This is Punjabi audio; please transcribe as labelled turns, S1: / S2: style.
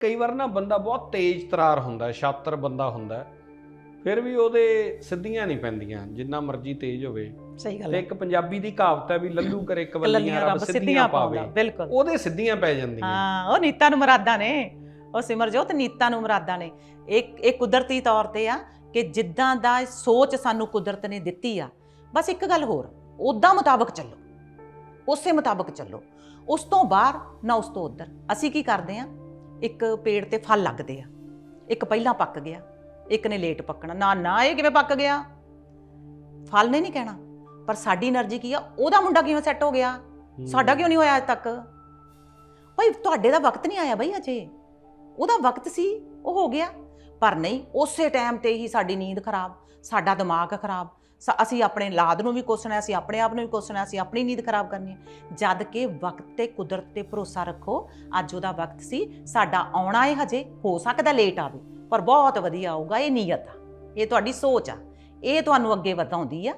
S1: ਕਈ ਵਾਰ ਨਾ ਬੰਦਾ ਬਹੁਤ ਤੇਜ਼ ਤਰਾਰ ਹੁੰਦਾ ਹੈ, ਸ਼ਾਤਰ ਬੰਦਾ ਹੁੰਦਾ ਫਿਰ ਵੀ ਉਹਦੇ ਸਿੱਧੀਆਂ ਨਹੀਂ ਪੈਂਦੀਆਂ ਜਿੰਨਾ ਮਰਜ਼ੀ ਤੇਜ਼ ਹੋਵੇ।
S2: ਸਹੀ ਗੱਲ ਹੈ।
S1: ਇੱਕ ਪੰਜਾਬੀ ਦੀ ਕਹਾਵਤ ਹੈ ਵੀ ਲੱਲੂ ਕਰੇ ਕਵੱਲੀਆਂ ਰੱਬ ਸਿੱਧੀਆਂ ਪਾਵੇ।
S2: ਬਿਲਕੁਲ।
S1: ਉਹਦੇ ਸਿੱਧੀਆਂ ਪੈ ਜਾਂਦੀਆਂ।
S2: ਹਾਂ ਉਹ ਨੀਤਾ ਨੂੰ ਮਰਾਦਾ ਨੇ। ਉਹ ਸਿਮਰਜੋਤ ਨੀਤਾ ਨੂੰ ਮਰਾਦਾ ਨੇ। ਇੱਕ ਇਹ ਕੁਦਰਤੀ ਤੌਰ ਤੇ ਆ ਕਿ ਜਿੱਦਾਂ ਦਾ ਸੋਚ ਸਾਨੂੰ ਕੁਦਰਤ ਨੇ ਦਿੱਤੀ ਆ ਬਸ ਇੱਕ ਗੱਲ ਹੋਰ ਉਦਾਂ ਮੁਤਾਬਕ ਚੱਲੋ। ਉਸੇ ਮੁਤਾਬਕ ਚੱਲੋ। ਉਸ ਤੋਂ ਬਾਹਰ ਨਾ ਉਸ ਤੋਂ ਉਧਰ। ਅਸੀਂ ਕੀ ਕਰਦੇ ਆ? ਇੱਕ ਪੇੜ ਤੇ ਫਲ ਲੱਗਦੇ ਆ। ਇੱਕ ਪਹਿਲਾਂ ਪੱਕ ਗਿਆ ਇੱਕ ਨੇ ਲੇਟ ਪੱਕਣਾ। ਨਾ ਨਾ ਇਹ ਕਿਵੇਂ ਪੱਕ ਗਿਆ? ਫਲ ਨੇ ਨਹੀਂ ਕਹਿਣਾ। ਪਰ ਸਾਡੀ એનર્ਜੀ ਕੀ ਆ? ਉਹਦਾ ਮੁੰਡਾ ਕਿਵੇਂ ਸੈੱਟ ਹੋ ਗਿਆ? ਸਾਡਾ ਕਿਉਂ ਨਹੀਂ ਹੋਇਆ ਅਜੇ ਤੱਕ? ਭਾਈ ਤੁਹਾਡੇ ਦਾ ਵਕਤ ਨਹੀਂ ਆਇਆ ਬਈ ਅਜੇ। ਉਹਦਾ ਵਕਤ ਸੀ ਉਹ ਹੋ ਗਿਆ। ਪਰ ਨਹੀਂ ਉਸੇ ਟਾਈਮ ਤੇ ਹੀ ਸਾਡੀ ਨੀਂਦ ਖਰਾਬ ਸਾਡਾ ਦਿਮਾਗ ਖਰਾਬ ਸ- ਅਸੀਂ ਆਪਣੇ ਲਾਦ ਨੂੰ ਵੀ ਕੋਸਣਾ ਅਸੀਂ ਆਪਣੇ ਆਪ ਨੂੰ ਵੀ ਕੋਸਣਾ ਅਸੀਂ ਆਪਣੀ ਨੀਂਦ ਖਰਾਬ ਕਰਨੀ ਹੈ। ਜਦ ਕਿ ਵਕਤ ਤੇ ਕੁਦਰਤ ਤੇ ਭਰੋਸਾ ਰੱਖੋ, ਅੱਜ ਉਹਦਾ ਵਕਤ ਸੀ, ਸਾਡਾ ਆਉਣਾ ਹੈ ਹਜੇ, ਹੋ ਸਕਦਾ ਲੇਟ ਆਵੇ, ਪਰ ਬਹੁਤ ਵਧੀਆ ਆਊਗਾ, ਇਹ ਨੀਅਤ ਆ। ਇਹ ਤੁਹਾਡੀ ਸੋਚ ਆ। ਇਹ ਤੁਹਾਨੂੰ ਅੱਗੇ ਵਧਾਉਂਦੀ ਆ।